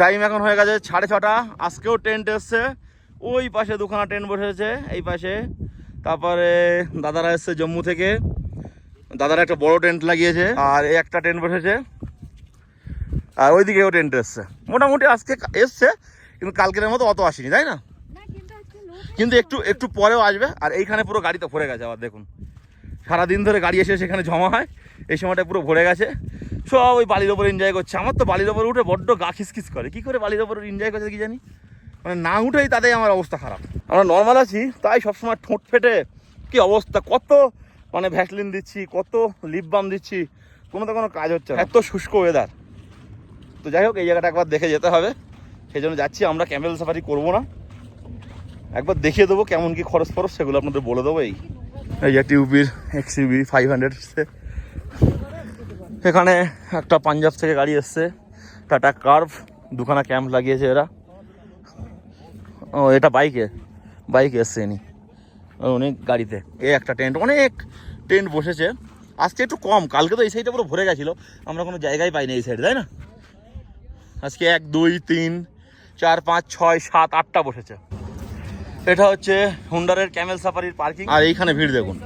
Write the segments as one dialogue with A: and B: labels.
A: Time এখন হয়ে গেছে সাড়ে ছটা। আজকেও টেন্ট এসছে। ওই পাশে দুখানা টেন্ট বসেছে এই পাশে। তারপরে দাদারা এসছে জম্মু থেকে। দাদারা একটা বড় টেন্ট লাগিয়েছে আর এই একটা টেন্ট বসেছে। আর ওইদিকেও টেন্ট এসছে। মোটামুটি আজকে এসছে কিন্তু কালকের মতো অত আসেনি তাই না?
B: কিন্তু
A: একটু একটু পরেও আসবে আর এইখানে পুরো গাড়িতে ভরে গেছে আবার দেখুন। সারাদিন ধরে গাড়ি এসে সেখানে জমা হয়। এই সময়টা পুরো ভরে গেছে। সব ওই বালির ওপর এনজয় করছে। আমার তো বালির ওপর উঠে বড্ড গা খিসখিস করে। কি করে বালির ওপর এনজয় করছে কি জানি? মানে না উঠেই তাদের আমার অবস্থা খারাপ। আমরা নর্মাল আছি, তাই সবসময় ঠোঁট ফেটে। কি অবস্থা? কত মানে ভ্যাসলিন দিচ্ছি, কত লিপ বাম দিচ্ছি। কোনো তো কোনো কাজ হচ্ছে। এত শুষ্ক ওয়েদার তো যাই হোক, এই জায়গাটা একবার দেখে যেতে হবে। সেই জন্য যাচ্ছি। আমরা ক্যামেল সাফারি করব না। একবার দেখিয়ে দেবো কেমন কি খরচ ফরচ সেগুলো আপনাদের বলে দেবো এই। এই ফাইভ হান্ড্রেড এখানে একটা পাঞ্জাব থেকে গাড়ি এসছে, টাটা কার্ভ, দুখানা ক্যাম্প লাগিয়েছে এরা। ও, এটা বাইকে বাইকে এসছে ইনি। অনেক গাড়িতে এ একটা টেন্ট, অনেক টেন্ট বসেছে। আজকে একটু কম, কালকে তো এই সাইডটা পুরো ভরে গেছিল। আমরা কোনো জায়গায় পাইনি এই সাইডে তাই না? আজকে এক, দুই, তিন, চার, পাঁচ, ছয়, সাত, আটটা বসেছে। এটা হচ্ছে হুন্ডারের ক্যামেল সাফারির পার্কিং। আর এইখানে ভিড় দেখুন।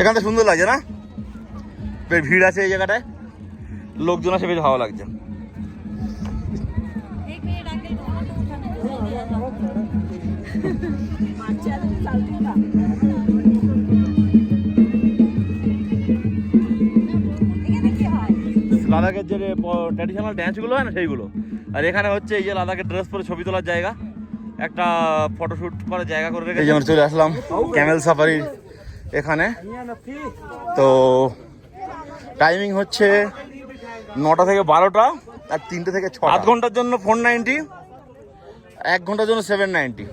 A: এখানটা সুন্দর লাগছে না? ভিড় আছে এই জায়গাটায়। লোকজন আছে বেশ ভালো লাগছে। লাদাখের যে ট্র্যাডিশনাল ড্যান্সগুলো হয় না সেইগুলো। আর এখানে হচ্ছে এই যে লাদাখের ড্রেস পরে ছবি তোলার জায়গা। একটা ফটোশুট করার জায়গা করে রেখেছে। যেমন চলে আসলাম ক্যামেল সাফারির এখানে। তো টাইমিং হচ্ছে নটা থেকে বারোটা আর তিনটে থেকে ছ আধ ঘণ্টার জন্য ফোর নাইনটি এক ঘণ্টার জন্য সেভেন নাইনটি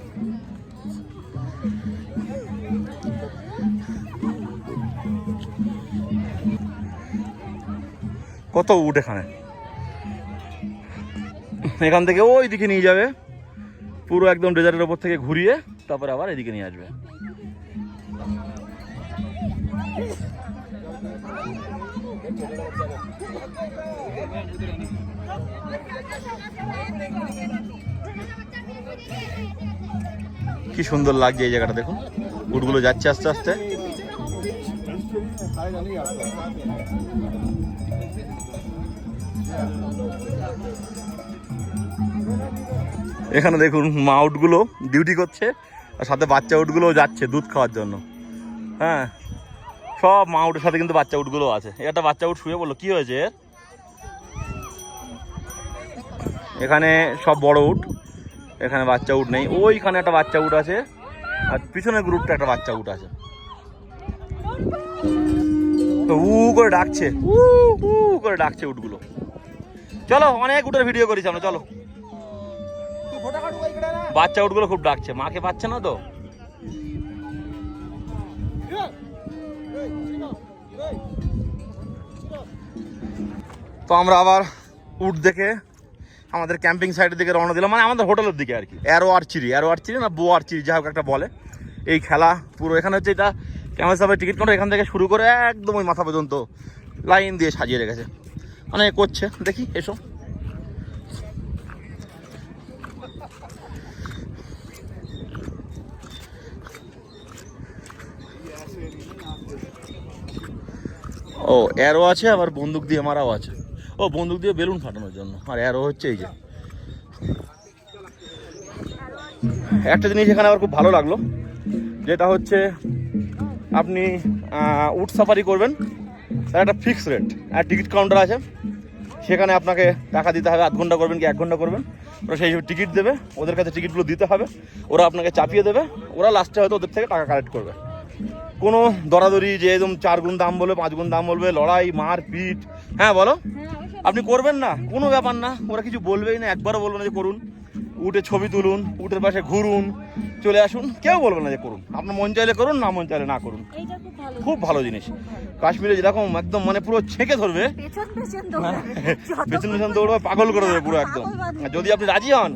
A: কত উঠ এখানে? এখান থেকে ওই দিকে নিয়ে যাবে। পুরো একদম ডেজার্টের ওপর থেকে ঘুরিয়ে তারপরে আবার এদিকে নিয়ে আসবে। কি সুন্দর লাগছে এই জায়গাটা, দেখুন। উটগুলো যাচ্ছে আস্তে আস্তে। এখানে দেখুন মা উটগুলো ডিউটি করছে, আর সাথে বাচ্চা উটগুলো যাচ্ছে দুধ খাওয়ার জন্য। হ্যাঁ সব মা উটের সাথে কিন্তু বাচ্চা উটগুলো আছে। একটা বাচ্চা উট শুয়ে বলল কি হয়েছে? এখানে সব বড় উট, এখানে বাচ্চা উট নেই। ওইখানে একটা বাচ্চা উট আছে, আর পিছনের গ্রুপটা একটা বাচ্চা উট আছে। তো উ করে ডাকছে, উ উ করে ডাকছে উটগুলো। চলো, অনেক উটের ভিডিও করেছি আমরা, চলো। বাচ্চা উটগুলো খুব ডাকছে, মাকে পাচ্ছে না তো? তো আমরা আবার উট দেখে আমাদের ক্যাম্পিং সাইডের দিকে রওনা দিলাম মানে আমাদের হোটেলের দিকে আর কি। অ্যারো আর্চিরি অ্যারো আর্চিরি না বো আর্চিরি যা হোক একটা বলে। এই খেলা পুরো এখানে হচ্ছে এটা কেমন সাহেবের টিকিট কাউন্টার এখান থেকে শুরু করে একদম ওই মাথা পর্যন্ত লাইন দিয়ে সাজিয়ে রেখেছে। মানে করছে। দেখি, এসো। ও অ্যারো আছে, আবার বন্দুক দিয়ে মারাও আছে। ও, বন্দুক দিয়ে বেলুন ফাটানোর জন্য। আর অ্যারো হচ্ছে এই যে। একটা জিনিস এখানে আমার খুব ভালো লাগল, যেটা হচ্ছে আপনি উট সাফারি করবেন, তার একটা ফিক্স রেট আর টিকিট কাউন্টার আছে। সেখানে আপনাকে টাকা দিতে হবে আধ ঘণ্টা করবেন কি এক ঘণ্টা করবেন? ওরা সেই টিকিট দেবে ওদের কাছে টিকিটগুলো দিতে হবে ওরা আপনাকে চাপিয়ে দেবে ওরা লাস্টে হয়তো ওদের থেকে টাকা কালেক্ট করবে। কোনো দরাদরি যে একদম চার গুণ দাম বলবে পাঁচ গুণ দাম বলবে লড়াই মার পিট হ্যাঁ বলো?
B: হ্যাঁ
A: আপনি করবেন না কোনো ব্যাপার না ওরা কিছু বলবেই না একবারও বলবে না যে করুন। উঠে ছবি তুলুন উঠের পাশে ঘুরুন চলে আসুন কেউ বলবে না যে করুন। আপনার মন চাইলে করুন না মন চাইলে না করুন।
B: খুব ভালো
A: জিনিস। কাশ্মীরে যেরকম একদম মানে পুরো ছেঁকে ধরবে
B: পেছন পেছন
A: পেছন দৌড়বে পাগল করে দেবে পুরো একদম। আর যদি আপনি রাজি হন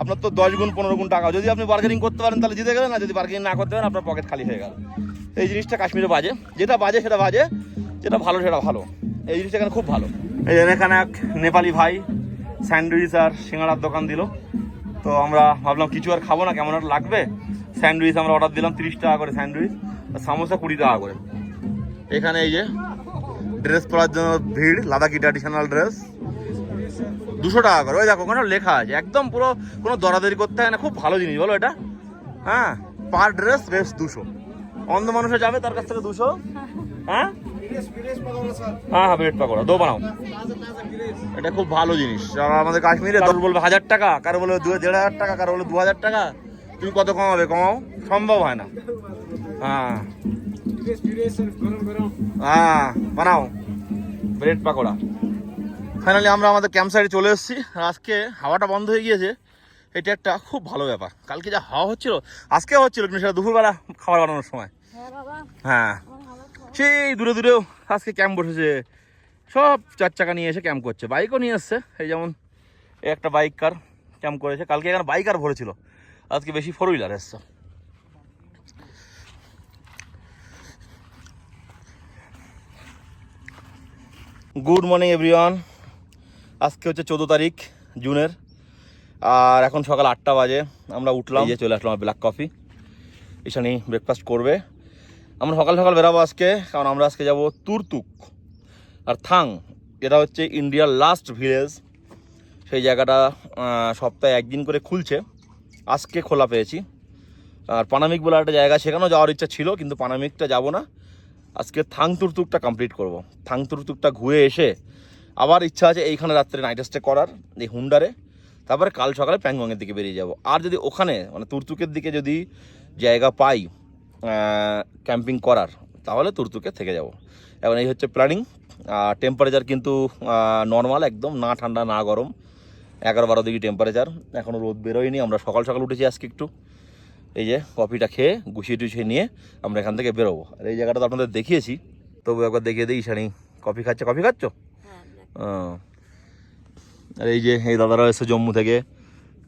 A: আপনার তো দশ গুণ পনেরো গুণ টাকা। যদি আপনি বার্গেনিং করতে পারেন তাহলে জিতে গেলেন না যদি বার্গেনিং না করতে পারেন আপনার পকেট খালি হয়ে গেল। এই জিনিসটা কাশ্মীরে বাজে। যেটা বাজে সেটা বাজে। যেটা ভালো সেটা ভালো। এই জিনিসটা এখানে খুব ভালো। এই এখানে এক নেপালি ভাই স্যান্ডউইচ আর সিঙ্গাড়ার দোকান দিল। তো আমরা ভাবলাম কিছু আর খাব না, কেমন আর লাগবে? স্যান্ডউইচ আমরা অর্ডার দিলাম তিরিশ টাকা করে স্যান্ডউইচ আর সামোসা কুড়ি টাকা করে। এখানে এই যে ড্রেস পরার জন্য ভিড় লাদাখি ট্র্যাডিশনাল ড্রেস দুশো টাকা করে। ওই দেখো ওখানে লেখা আছে। একদম পুরো কোনো দরাদরি করতে হয় না। খুব ভালো জিনিস, বলো এটা? হ্যাঁ পার ড্রেস ড্রেস দুশো। অন্ধ মানুষে যাবে, তার কাছ থেকে দুশো। হ্যাঁ? হ্যাঁ হ্যাঁ ব্রেড পাকোড়া। দো বানাও। এটা খুব ভালো জিনিস। আর আমাদের কাশ্মীরে কারও বলবে হাজার টাকা কারও বলবে দু দেড় হাজার টাকা কারও বলবে দু হাজার টাকা। তুমি কত কমাবে? কমাও। সম্ভব হয় না। হ্যাঁ। হ্যাঁ বানাও। ব্রেড পাকোড়া। ফাইনালি আমরা আমাদের ক্যাম্প সাইডে চলে এসেছি। আর আজকে হাওয়াটা বন্ধ হয়ে গিয়েছে। এটা একটা খুব ভালো ব্যাপার। কালকে যা হাওয়া হচ্ছিল আজকে হচ্ছিল কিন্তু সেটা দুপুরবেলা খাবার বানানোর সময়।
B: হ্যাঁ।
A: সেই দূরে দূরেও আজকে ক্যাম্প বসেছে। সব চার চাকা নিয়ে এসে ক্যাম্প করছে। বাইকও নিয়ে এসছে। এই যেমন একটা বাইক কার ক্যাম্প করেছে। কালকে এখানে বাইক আর ভরেছিল আজকে বেশি ফোর হুইলার এসছে। গুড মর্নিং এভরিওয়ান আজকে হচ্ছে চোদ্দ তারিখ, জুনের। আর এখন সকাল আটটা বাজে। আমরা উঠলাম। যে চলে আসলাম ব্ল্যাক কফি ঈশানি ব্রেকফাস্ট করবে। আমরা সকাল সকাল বেরাবো আজকে, কারণ আমরা আজকে যাব তুরতুক আর থাং। এটা হচ্ছে ইন্ডিয়ার লাস্ট ভিলেজ সেই জায়গাটা সপ্তাহে একদিন করে খুলছে। আজকে খোলা পেয়েছি। আর পানামিক বলে একটা জায়গা, সেখানেও যাওয়ার ইচ্ছা ছিল, কিন্তু পানামিকটা যাব না। আজকে থাং তুরতুকটা কমপ্লিট করব। থাং তুরতুকটা ঘুরে এসে আবার ইচ্ছা আছে এইখানে রাত্রে নাইট স্টে করার, এই হুন্ডারে। তারপরে কাল সকালে প্যাংগংয়ের দিকে বেরিয়ে যাব। আর যদি ওখানে মানে তুরতুকের দিকে যদি জায়গা পাই ক্যাম্পিং করার তাহলে তুরতুকে থেকে যাব। এখন এই হচ্ছে প্ল্যানিং টেম্পারেচার কিন্তু নর্মাল একদম না ঠান্ডা না গরম। এগারো বারো ডিগ্রি টেম্পারেচার এখনও রোদ বেরোয়নি আমরা সকাল সকাল উঠেছি আজকে একটু। এই যে কফিটা খেয়ে গুছিয়ে টুছিয়ে নিয়ে আমরা এখান থেকে বেরোবো। আর এই জায়গাটা তো আপনাদের দেখিয়েছি তবু একবার দেখিয়ে দিই শানি কফি খাচ্ছে কফি খাচ্ছ?
B: হ্যাঁ।
A: আর এই যে এই দাদারা এসে জম্মু থেকে।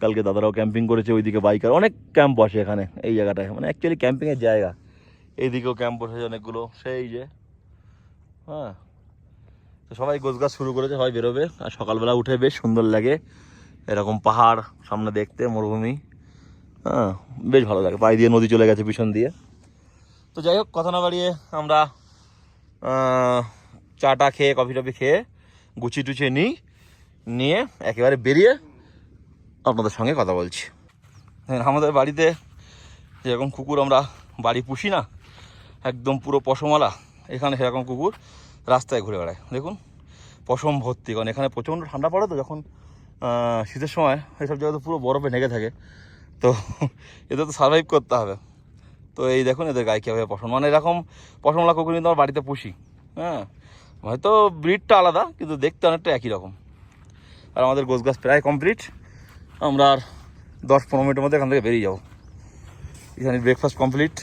A: কালকে দাদারাও ক্যাম্পিং করেছে, ওইদিকে বাইকার অনেক ক্যাম্প বসে এখানে, এই জায়গাটায়। মানে অ্যাকচুয়ালি ক্যাম্পিংয়ের জায়গা। এইদিকেও ক্যাম্প বসেছে অনেকগুলো, সেই যে হ্যাঁ। তো সবাই গোছ গাছ শুরু করেছে, সবাই বেরোবে। আর সকালবেলা উঠে বেশ সুন্দর লাগে। এরকম পাহাড় সামনে দেখতে, মরুভূমি। হ্যাঁ বেশ ভালো লাগে। পায়ে দিয়ে নদী চলে গেছে পিছন দিয়ে। তো যাই হোক, কথা না বাড়িয়ে আমরা চাটা খেয়ে কফি টফি খেয়ে গুছিয়ে টুছিয়ে নিই নিয়ে একেবারে বেরিয়ে আপনাদের সঙ্গে কথা বলছি। আমাদের বাড়িতে যেরকম কুকুর আমরা বাড়ি পুষি না, একদম পুরো পশমালা এখানে সেরকম কুকুর রাস্তায় ঘুরে বেড়ায়। দেখুন, পশম ভর্তি, কারণ এখানে প্রচণ্ড ঠান্ডা পড়ে তো, যখন শীতের সময় এসব জায়গায় তো পুরো বরফে ঢেকে থাকে, তো এদের তো সার্ভাইভ করতে হবে। তো এই দেখুন, এদের গায়ে কীভাবে পশম মানে এরকম পশমওয়ালা কুকুর কিন্তু আমার বাড়িতে পুষি হ্যাঁ? হয়তো ব্রিডটা আলাদা, কিন্তু দেখতে অনেকটা একই রকম। আর আমাদের গোছ গাছ প্রায় কমপ্লিট আমরা আর দশ পনেরো মিনিটের মধ্যে এখান থেকে বেরিয়ে যাব। এখানে ব্রেকফাস্ট কমপ্লিট